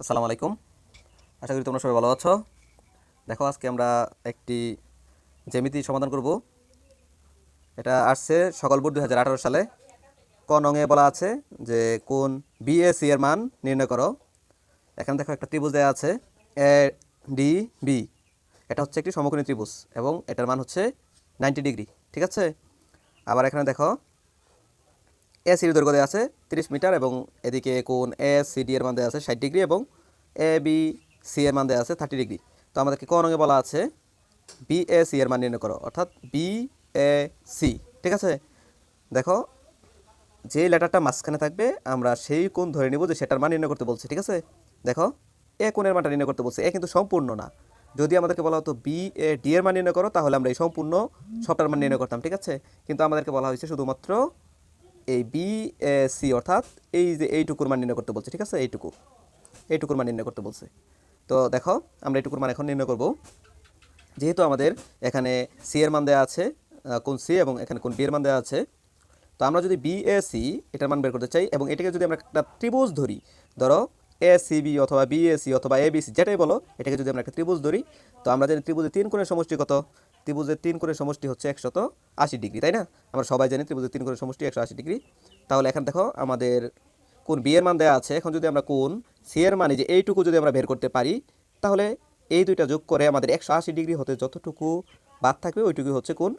আসসালামু আলাইকুম। আশা করি তোমরা সবাই ভালো আছো। দেখো, আজকে আমরা একটি জ্যামিতি সমাধান করব। এটা আসছে সকল বোর্ড দু হাজার আঠেরো সালে। ক নঙে বলা আছে যে, কোন বিএসি এর মান নির্ণয় করো। এখানে দেখো একটা ত্রিভুজ দেওয়া আছে এ ডি বি এটা হচ্ছে একটি সমকোণী ত্রিভুজ এবং এটার মান হচ্ছে নাইনটি ডিগ্রি, ঠিক আছে? আবার এখানে দেখো এ সিডি দৈর্ঘ্য দেওয়া আছে তিরিশ মিটার এবং এদিকে কোন এ সিডি এর মান দেওয়া আছে ষাট ডিগ্রি এবং এ, বি, সি এর মান দেওয়া আছে থার্টি ডিগ্রি। তো আমাদেরকে কোন রঙে বলা আছে? বি, এ, সি এর মান নির্ণয় করো। অর্থাৎ বি, এ, সি। ঠিক আছে? দেখো, যে লেটারটা মাঝখানে থাকবে, আমরা সেই কোণ ধরে নিব যে সেটার মান নির্ণয় করতে বলছে। ঠিক আছে? দেখো, এ কোণের মানটা নির্ণয় করতে বলছে। এ কিন্তু সম্পূর্ণ না। যদি আমাদেরকে বলা হতো বি, এ, ডি এর মান নির্ণয় করো, তাহলে আমরা এই সম্পূর্ণ সবটার মান নির্ণয় করতাম। ঠিক আছে? কিন্তু আমাদেরকে বলা হয়েছে শুধুমাত্র এই বি সি অর্থাৎ এই যে এইটুকুর মান নির্ণয় করতে বলছে, ঠিক আছে? এইটুকু। এইটুকুর মান নির্ণয় করতে বলছে। তো দেখো, আমরা এইটুকুর মান এখন নির্ণয় করব। যেহেতু আমাদের এখানে সি এর মান দেওয়া আছে কোন সি এবং এখানে কোন বি এর মান দেওয়া আছে, তো আমরা যদি বি এ সি এটার মান বের করতে চাই এবং এটাকে যদি আমরা একটা ত্রিভুজ ধরি, ধরো এ সি বি অথবা বি এ সি অথবা এ বি সি যেটাই বলো, এটাকে যদি আমরা একটা ত্রিভুজ ধরি, তো আমরা জানি ত্রিভুজের তিন কোণের সমষ্টি কত? ত্রিভুজের তিন করে সমষ্টি হচ্ছে একশত আশি ডিগ্রি, তাই না? আমরা সবাই জানি ত্রিভুজের তিন করে সমষ্টি একশো আশি ডিগ্রি। তাহলে এখন দেখো আমাদের কোন বি এর মান দেওয়া আছে। এখন যদি আমরা কোন সি এর মানে যে এইটুকু যদি আমরা বের করতে পারি, তাহলে এই দুইটা যোগ করে আমাদের একশো আশি ডিগ্রি হতে যতটুকু বাদ থাকবে ওইটুকু হচ্ছে কোন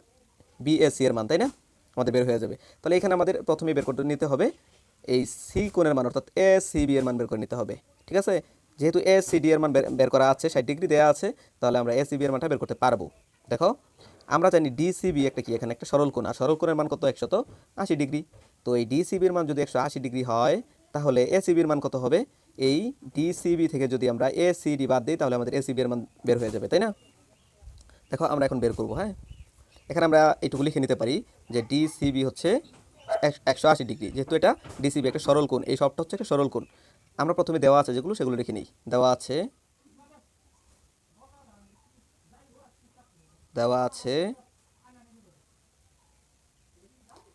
বিএসসি এর মান, তাই না? আমাদের বের হয়ে যাবে। তাহলে এখানে আমাদের প্রথমে বের করতে নিতে হবে। এই সি কোণের মান, অর্থাৎ এ সি বি এর মান বের করে নিতে হবে। ঠিক আছে? যেহেতু এ সি ডি এর মান বের- বের করা আছে, ষাট ডিগ্রি দেওয়া আছে, তাহলে আমরা এ সি বি এর মানটা বের করতে পারব। দেখো, আমরা জানি ডিসিবি একটা কি? এখানে একটা সরল কোণ। আর সরল কোণের মান কত? একশত আশি ডিগ্রি। তো এই ডিসিবির মান যদি একশো আশি ডিগ্রি হয়, তাহলে এসিবির মান কত হবে? এই ডিসিবি থেকে যদি আমরা এসিডি বাদ দিই, তাহলে আমাদের এসিবি এর মান বের হয়ে যাবে, তাই না? দেখো, আমরা এখন বের করব হ্যাঁ? এখানে আমরা এইটুকু লিখে নিতে পারি যে ডিসিবি হচ্ছে এক- একশো আশি ডিগ্রি। যেহেতু এটা ডিসিবি একটা সরল কোণ, এই সবটা হচ্ছে একটা সরল কোণ। আমরা প্রথমে দেওয়া আছে যেগুলো, সেগুলো লিখে নিই। দেওয়া আছে দেওয়া আছে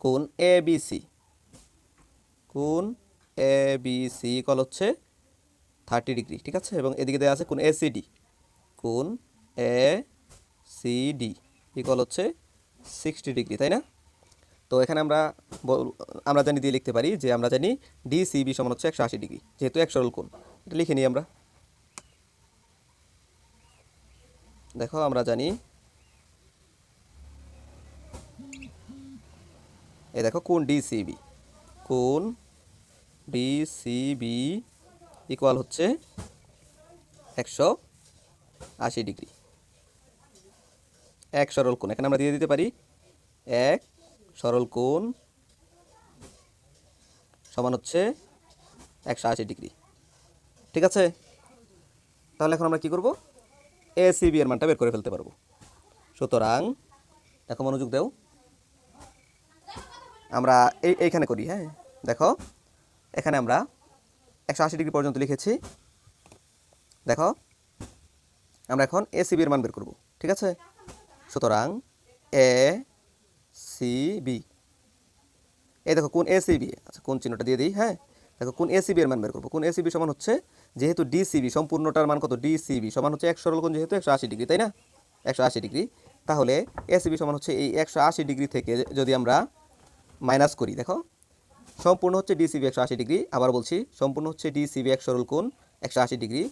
কোন এ বি সি কোণ এ বি সি কল হচ্ছে থার্টি ডিগ্রি ঠিক আছে? এবং এদিকে দেওয়া আছে কোন এ সি ডি কোণ এ সি ডি ইকল হচ্ছে সিক্সটি ডিগ্রি তাই না? তো এখানে আমরা আমরা জানি দিয়ে লিখতে পারি যে আমরা জানি ডিসিবি সমান হচ্ছে একশো আশি ডিগ্রি যেহেতু এক সরল কোণ। এটা লিখে নিই আমরা। দেখো, আমরা জানি দেখো কোন ডিসিবি কোন ডিসিবি ইকুয়াল হচ্ছে একশো আশি ডিগ্রি। এক সরল কোণ, এখানে আমরা দিয়ে দিতে পারি এক সরল কোণ সমান হচ্ছে একশো আশি ডিগ্রি। ঠিক আছে? তাহলে এখন আমরা কি করব? এ সিবি এর মানটা বের করে ফেলতে পারব। সুতরাং, দেখো মনোযোগ দেও। আমরা এই, এইখানে করি হ্যাঁ? দেখো, এখানে আমরা একশো আশি ডিগ্রি পর্যন্ত লিখেছি। দেখো, আমরা এখন এ সিবির মান বের করব, ঠিক আছে? সুতরাং এ সি বি এই দেখো, কোন এ সি বি আচ্ছা কোন চিহ্নটা দিয়ে দিই হ্যাঁ? দেখো, কোন এ সি বি এর মান বের করব। কোন এ সি বি সমান হচ্ছে, যেহেতু ডিসিবি সম্পূর্ণটার মান কত? ডিসিবি সমান হচ্ছে একশো কোণ যেহেতু একশো আশি ডিগ্রি, তাই না? একশো আশি ডিগ্রি। তাহলে এসিবি সমান হচ্ছে এই একশো আশি ডিগ্রি থেকে যদি আমরা মাইনাস করি, দেখো। সম্পূর্ণ হচ্ছে ডিসিবি একশো আশি ডিগ্রি, আবার বলছি, সম্পূর্ণ হচ্ছে ডিসিবি এক সরল কোণ একশো আশি ডিগ্রি।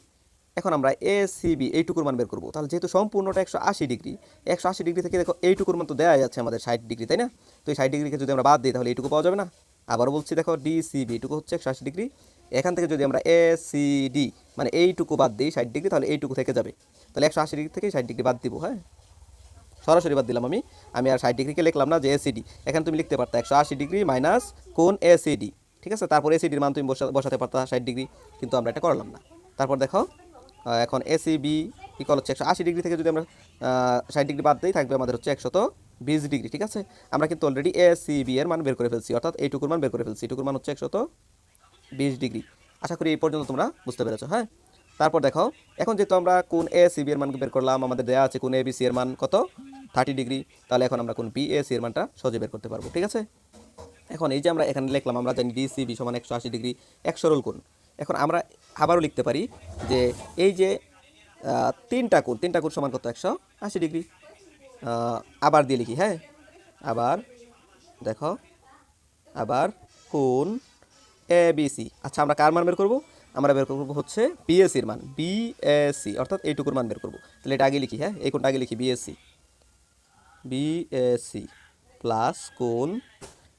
এখন আমরা এ সিবি এইটুকুর মান বের করব। তাহলে যেহেতু সম্পূর্ণটা একশো আশি ডিগ্রি, একশো আশি ডিগ্রি থেকে দেখো এইটুকুর মান তো দেওয়া যাচ্ছে আমাদের ষাট ডিগ্রি, তাই না? তো এই ষাট ডিগ্রিকে যদি আমরা বাদ দিই, তাহলে এইটুকু পাওয়া যাবে না। আবারও বলছি, দেখো ডিসিবি এইটুকু হচ্ছে একশো আশি ডিগ্রি। এখান থেকে যদি আমরা এ সিডি মানে এইটুকু বাদ দিই ষাট ডিগ্রি, তাহলে এইটুকু থেকে যাবে। তাহলে একশো আশি ডিগ্রি থেকে ষাট ডিগ্রি বাদ দিব হ্যাঁ? সরাসরি বাদ দিলাম আমি। আমি আর ষাট ডিগ্রিকে লিখলাম না যে এসিডি এখানে তুমি লিখতে পারতা একশো আশি ডিগ্রি মাইনাস কোন এসিডি ঠিক আছে? তারপর এসিডির মান তুমি বসা- বসাতে পারতা ষাট ডিগ্রি, কিন্তু আমরা এটা করলাম না। তারপর দেখো এখন এসিবি ইকল হচ্ছে একশো আশি ডিগ্রি থেকে যদি আমরা ষাট ডিগ্রি বাদ দিই, থাকবে আমাদের হচ্ছে একশত বিশ ডিগ্রি, ঠিক আছে? আমরা কিন্তু অলরেডি এসিবি এর মান বের করে ফেলছি, অর্থাৎ এইটুকুর মান বের করে ফেলছি। এইটুকুর মান হচ্ছে একশত বিশ ডিগ্রি। আশা করি এই পর্যন্ত তোমরা বুঝতে পেরেছ হ্যাঁ? তারপর দেখো, এখন যেহেতু আমরা কোন এ সিবি এর মান বের করলাম, আমাদের দেওয়া আছে কোন এ বি সি এর মান কত? থার্টি ডিগ্রি তাহলে এখন আমরা কোন বি এ সি এর মানটা সহজে বের করতে পারব, ঠিক আছে? এখন এই যে আমরা এখানে লিখলাম, আমরা জানি ডি সি বি সমান একশো আশি ডিগ্রি এক সরল কোণ। এখন আমরা আবারও লিখতে পারি যে এই যে তিনটা কোণ তিনটা কোণ সমান কত? একশো আশি ডিগ্রি আবার দিয়ে লিখি হ্যাঁ? আবার দেখো, আবার কোন এ বি সি আচ্ছা আমরা কার মান বের করব? আমরা বের করব হচ্ছে বিএসির মান বিএসসি অর্থাৎ এইটুকুর মান বের করব। তাহলে এটা আগে লিখি হ্যাঁ? এই কোণটা আগে লিখি বিএসসি বিএসসি প্লাস কোন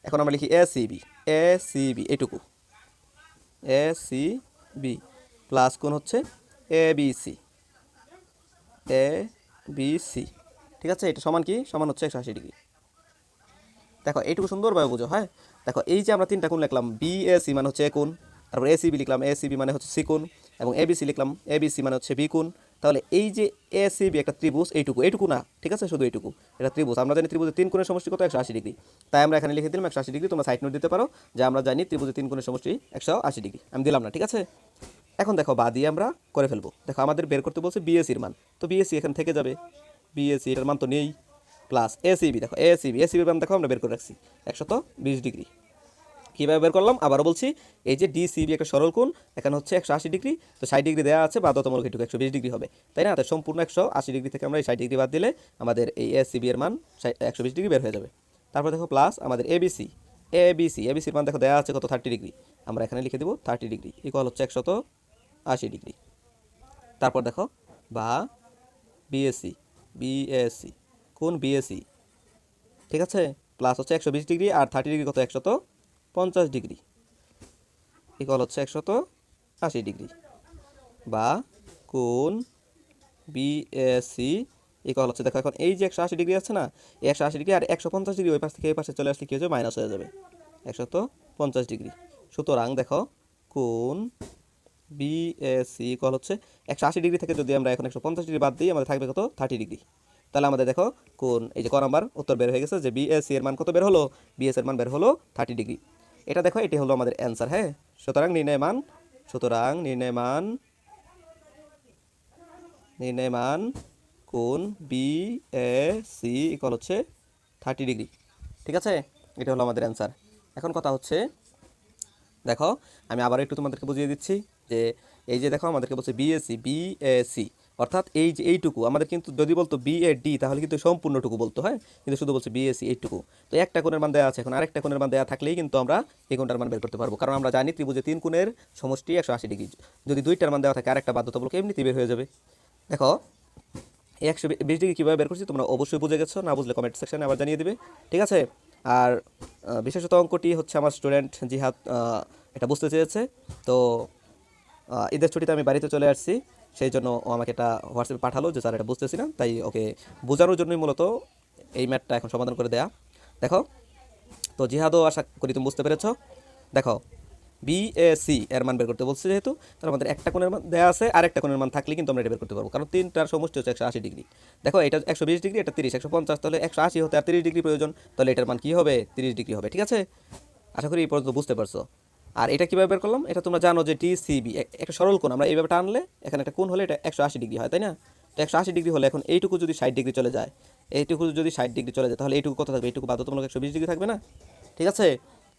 এখন আমরা লিখি এসিবি এসিবি এইটুকু। এসিবি প্লাস কোন হচ্ছে এ বিসি এ বিসি ঠিক আছে? এটা সমান কি? সমান হচ্ছে একশো আশি ডিগ্রি। দেখো, এইটুকু সুন্দরভাবে বুঝো হ্যাঁ? দেখো, এই যে আমরা তিনটা কোণ লিখলাম বিএসি মানে হচ্ছে কোণ। তারপর এসিবি লিখলাম এসিবি মানে হচ্ছে সি কোণ এবং এবিসি লিখলাম এবিসি মানে হচ্ছে বি কোণ তাহলে এই যে এসিবি একটা ত্রিভুজ, এইটুকু এইটুকু না, ঠিক আছে? শুধু এইটুকু। এটা ত্রিভুজ। আমরা জানি ত্রিভুজের তিন কোণের সমষ্টি কত? একশো আশি ডিগ্রি। তাই আমরা এখানে লিখে দিলাম একশো আশি ডিগ্রি। তোমরা সাইড নোট দিতে পারো যে আমরা জানি ত্রিভুজের তিন কোণের সমষ্টি একশো আশি ডিগ্রি। আমি দিলাম না, ঠিক আছে? এখন দেখো, বা দিয়ে আমরা করে ফেলব। দেখো, আমাদের বের করতে বলছে বিএসির মান। তো বিএসসি এখান থেকে যাবে। বিএসসি এটার মান তো নেই। প্লাস এসিবি দেখো এসিবি এসিবির মান দেখো, আমরা বের করে রাখছি। একশত বিশ ডিগ্রি। কীভাবে বের করলাম? আবারও বলছি, এই যে ডিসিবি একটা সরল কোণ, এখানে হচ্ছে একশো আশি ডিগ্রি, তো ষাট ডিগ্রি দেওয়া আছে, বাধ্যতামূলক এটুকু একশো বিশ ডিগ্রি হবে। তাই না? তো সম্পূর্ণ একশো আশি ডিগ্রি থেকে আমরা এই ষাট ডিগ্রি বাদ দিলে আমাদের এই এসিবি এর মান একশো বিশ ডিগ্রি বের হয়ে যাবে। তারপর দেখো প্লাস আমাদের এবিসি এবিসি এবিসির মান দেখো দেওয়া আছে কত? Thirty degree. আমরা এখানে লিখে দেবো থার্টি ডিগ্রি ইকুয়াল হচ্ছে একশত আশি ডিগ্রি। তারপর দেখো, বা বিএসসি বিএসসি কোন বিএসসি ঠিক আছে? প্লাস হচ্ছে একশো বিশ ডিগ্রি আর থার্টি ডিগ্রি কত? একশত পঞ্চাশ ডিগ্রি। ইকুয়াল হচ্ছে একশত আশি ডিগ্রি। বা কোন বিএসসি ইকুয়াল হচ্ছে, দেখো এখন এই যে একশো আশি ডিগ্রি আছে না একশো আশি ডিগ্রি আর একশো পঞ্চাশ ডিগ্রি ওই পাশ থেকে এই পাশে চলে আসলে কী হয়ে যাবে? মাইনাস হয়ে যাবে। একশত পঞ্চাশ ডিগ্রি। সুতরাং দেখো কোন বিএসসি ইকুয়াল হচ্ছে একশো আশি ডিগ্রি থেকে যদি আমরা এখন একশো পঞ্চাশ ডিগ্রি বাদ দিই, আমাদের থাকবে কত? Thirty degree. তাহলে আমাদের দেখো কোন এই যে ক নাম্বার উত্তর বের হয়ে গেছে যে বিএসসি এর মান কত বের হলো? বিএস এর মান বের হলো থার্টি ডিগ্রি। এটা দেখো, এটি হলো আমাদের অ্যান্সার হ্যাঁ? সুতরাং নির্ণয় মান সুতরাং নির্ণয় মান নির্ণয় মান কোন বি এ সি ইকুয়াল হচ্ছে থার্টি ডিগ্রি ঠিক আছে? এটা হলো আমাদের অ্যান্সার এখন কথা হচ্ছে, দেখো, আমি আবার একটু তোমাদেরকে বুঝিয়ে দিচ্ছি যে, এই যে দেখো, আমাদেরকে বলছে বিএসসি বিএসসি অর্থাৎ এই যে এইটুকু, আমাদের কিন্তু যদি বলতো বি এ ডি তাহলে কিন্তু সম্পূর্ণটুকু বলতো, হয়? কিন্তু শুধু বলছে বিএসসি এইটুকু। তো একটা কোণের মান দেওয়া আছে এখন, আরেকটা কোণের মান দেওয়া থাকলেই কিন্তু আমরা এই কোণটার মান বের করতে পারব। কারণ আমরা জানি ত্রিভুজে তিন কোণের সমষ্টি একশো আশি ডিগ্রি। যদি দুইটার মান দেওয়া থাকে, আরেকটা বাধ্যতামূলক এমনিতেই বের হয়ে যাবে। দেখো একশো বিশ ডিগ্রি কীভাবে বের করছি তোমরা অবশ্যই বুঝে গেছো, না বুঝলে কমেন্ট সেকশনে আবার জানিয়ে দেবে, ঠিক আছে? আর বিশেষত অঙ্কটি হচ্ছে আমার স্টুডেন্ট জিহাদ এটা বুঝতে চেয়েছে। তো ঈদের ছুটিতে আমি বাড়িতে চলে আসছি। সেই জন্য ও আমাকে এটা হোয়াটসঅ্যাপে পাঠালো যে, স্যার, এটা বুঝতেছি না। তাই ওকে বোঝানোর জন্যই মূলত এই ম্যাথটা এখন সমাধান করে দেয়া। দেখো, তো জিহাদও আশা করি তুমি বুঝতে পেরেছ। দেখো বিএসি এর মান বের করতে বলছে যেহেতু, তার আমাদের একটা কোণের মান দেওয়া আছে আর একটা কোণের মান থাকলে কিন্তু আমরা এটা বের করতে পারব। কারণ তিনটার সমষ্টি হচ্ছে একশো আশি ডিগ্রি। দেখো, এটা একশো বিশ ডিগ্রি, এটা তিরিশ। একশো পঞ্চাশ, তাহলে একশো আশি হতে আর তিরিশ ডিগ্রি প্রয়োজন। তাহলে এটার মান কী হবে? তিরিশ ডিগ্রি হবে, ঠিক আছে? আশা করি এই পর্যন্ত বুঝতে পারছ। আর এটা কীভাবে বের করলাম? এটা তোমরা জানো যে টিসিবি একটা সরল কোণ, আমরা এইভাবে টানলে এখানে একটা কোণ হলে এটা একশো আশি ডিগ্রি হয়, তাই না? তো একশো আশি ডিগ্রি হলে এখন এইটুকু যদি ষাট ডিগ্রি চলে যায়, এইটুকু যদি ষাট ডিগ্রি চলে যায়, তাহলে এইটুকু কত থাকবে? এইটুকু বাধ্যতামূলক একশো বিশ ডিগ্রি থাকবে না? ঠিক আছে?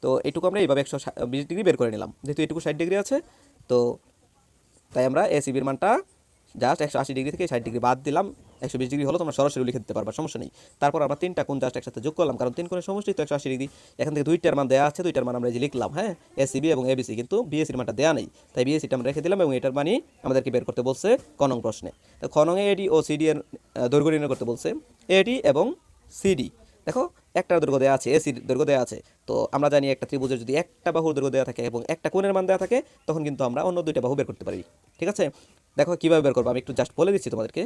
তো এইটুকু আমরা এইভাবে একশো বিশ ডিগ্রি বের করে নিলাম। যেহেতু এইটুকু ষাট ডিগ্রি আছে, তো তাই আমরা এসিবির মানটা জাস্ট একশো আশি ডিগ্রি থেকে ষাট ডিগ্রি বাদ দিলাম। একশো বিশ ডিগ্রি হলো তোমরা সরাসরি লিখে দিতে পারবা, সমস্যা নেই। তারপর আমরা তিনটা কোন জাস্ট একসাথে যোগ করলাম, কারণ তিন কোণের সমষ্টি তো একশো আশি ডিগ্রি। এখান থেকে দুইটার মান দেওয়া আছে, দুইটার মান আমরা যে লিখলাম হ্যাঁ? এসিবি এবং এবিসি কিন্তু বিএসির মানটা দেওয়া নেই। তাই বিএসিটা আমরা রেখে দিলাম এবং এটার মানই আমাদেরকে বের করতে বলছে কনং প্রশ্নে। তো খনঙে এডি ও সিডি এর দৈর্ঘ্য নির্ণয় করতে বলছে এডি এবং সিডি দেখো, একটা দৈর্ঘ্য দেওয়া আছে এসি দৈর্ঘ্য দেওয়া আছে। তো আমরা জানি একটা ত্রিভুজের যদি একটা বাহুর দৈর্ঘ্য দেওয়া থাকে এবং একটা কোণের মান দেওয়া থাকে, তখন কিন্তু আমরা অন্য দুইটা বাহু বের করতে পারি। ঠিক আছে? দেখো কীভাবে বের করব, আমি একটু জাস্ট বলে দিচ্ছি তোমাদেরকে।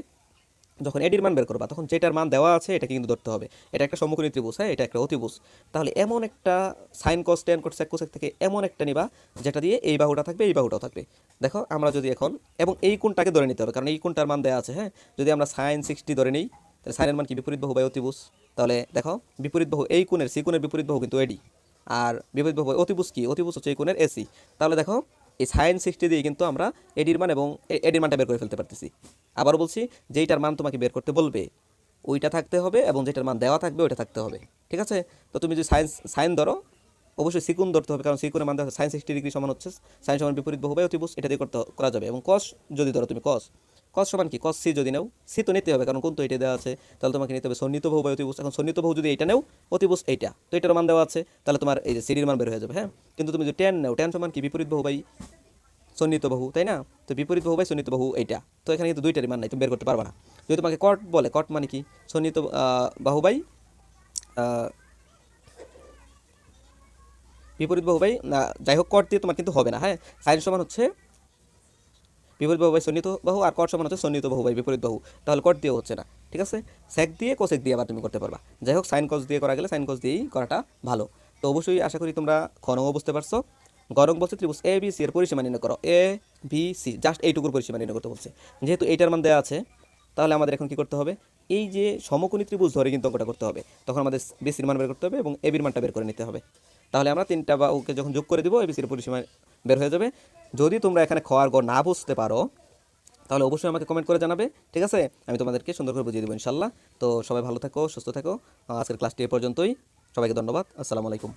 যখন এডির মান বের করবা, তখন যেটার মান দেওয়া আছে এটাকে কিন্তু ধরতে হবে। এটা একটা সম্মুখীন ত্রিভুজ হ্যাঁ? এটা একটা অতিভুজ। তাহলে এমন একটা sine cos tan cos sec cosec থেকে এমন একটা নিবা, যেটা দিয়ে এই বাহুটা থাকবে, এই বাহুটাও থাকবে। দেখো, আমরা যদি এখন, এবং এই কোণটাকে ধরে নিতে হবে, কারণ এই কোণটার মান দেওয়া আছে হ্যাঁ? যদি আমরা সাইন সিক্সটি ধরে নিই, তাহলে সাইনের মান কি? বিপরীত বাহু বা অতিভুজ। তাহলে দেখো, বিপরীত বাহু এই কোণের, সি কোণের বিপরীত বাহু কিন্তু এডি। আর বিপরীত বাহু অতিভুজ কি? অতিভুজ হচ্ছে এই কোণের এসি। তাহলে দেখো এই সাইন সিক্সটি দিয়ে কিন্তু আমরা এডির মান এবং এডির মানটা বের করে ফেলতে পারতেছি। আবার বলছি, যেইটার মান তোমাকে বের করতে বলবে, ওইটা থাকতে হবে এবং যেটার মান দেওয়া থাকবে, ওইটা থাকতে হবে। ঠিক আছে? তো তুমি যদি সাইন্স সাইন ধরো, অবশ্যই সিকুন ধরতে হবে, কারণ সিকুনের মান সাইন সিক্সটি ডিগ্রি সমান হচ্ছে সাইন সমান বিপরীত বহু বাই অতিভুজ, এটা দিয়ে করতে, করা যাবে। এবং কস যদি ধরো তুমি কস কস সমান কি? কস সি যদি নাও সি তো নিতে হবে কারণ কোন তো এটা দেওয়া আছে। তাহলে তোমাকে নিতে হবে সন্নিহিত বহু বাই অতিভুজ। এখন সন্নিহিত বহু যদি এটা নেও অতিভুজ এইটা। তো এটার মান দেওয়া আছে তাহলে তোমার এই যে সিডির মান বের হয়ে যাবে হ্যাঁ? কিন্তু তুমি যদি টেন নেও টেন সমান কি? বিপরীত বহু বাই সন্নিহিত বহু তাই না? তো বিপরীত বহু বাই সন্নিহিত বহু এইটা। তো এখানে কিন্তু দুইটারই মান নাই তুমি বের করতে পারবা না। যদি তোমাকে কট বলে কট মানে কি? সন্নিহিত আহ, বাহু বাই বিপরীত বাহু বাই যাই হোক কট দিয়ে তোমার কিন্তু হবে না হ্যাঁ? সাইন সমান হচ্ছে বিপরীত বাহু বাই সন্নিহিত বাহু আর কট সমান হচ্ছে সন্নিহিত বাহু বাই বিপরীত বাহু। তাহলে কট দিয়ে হচ্ছে না, ঠিক আছে? স্যাক দিয়ে কোসেক দিয়ে আবার তুমি করতে পারবা। যাই হোক সাইন কস দিয়ে করা গেলে সাইন কস দিয়েই করাটা ভালো। তো অবশ্যই আশা করি তোমরা খনও বুঝতে পারছ। গরম বলছে ত্রিভুজ এ বি সি এর পরিসীমা নির্ণয় করো। এ বি সি জাস্ট এইটুকুর পরিসীমা নির্ণয় করতে বলছে। যেহেতু এইটার মান দেওয়া আছে, তাহলে আমাদের এখন কি করতে হবে? এই যে সমকোণী ত্রিভুজ ধরে কিন্তু অঙ্কটা করতে হবে। তখন আমাদের বিসির মান বের করতে হবে এবং এবির মানটা বের করে নিতে হবে। তাহলে আমরা তিনটা বা ওকে যখন যোগ করে দিব এবিসির পরিসীমা বের হয়ে যাবে। যদি তোমরা এখানে খাওয়ার গড় না বুঝতে পারো, তাহলে অবশ্যই আমাকে কমেন্ট করে জানাবে, ঠিক আছে? আমি তোমাদেরকে সুন্দর করে বুঝিয়ে দেবো ইনশাল্লাহ। তো সবাই ভালো থাকো, সুস্থ থাকো। আজকের ক্লাসটি এ পর্যন্তই। সবাইকে ধন্যবাদ। আসসালামু আলাইকুম।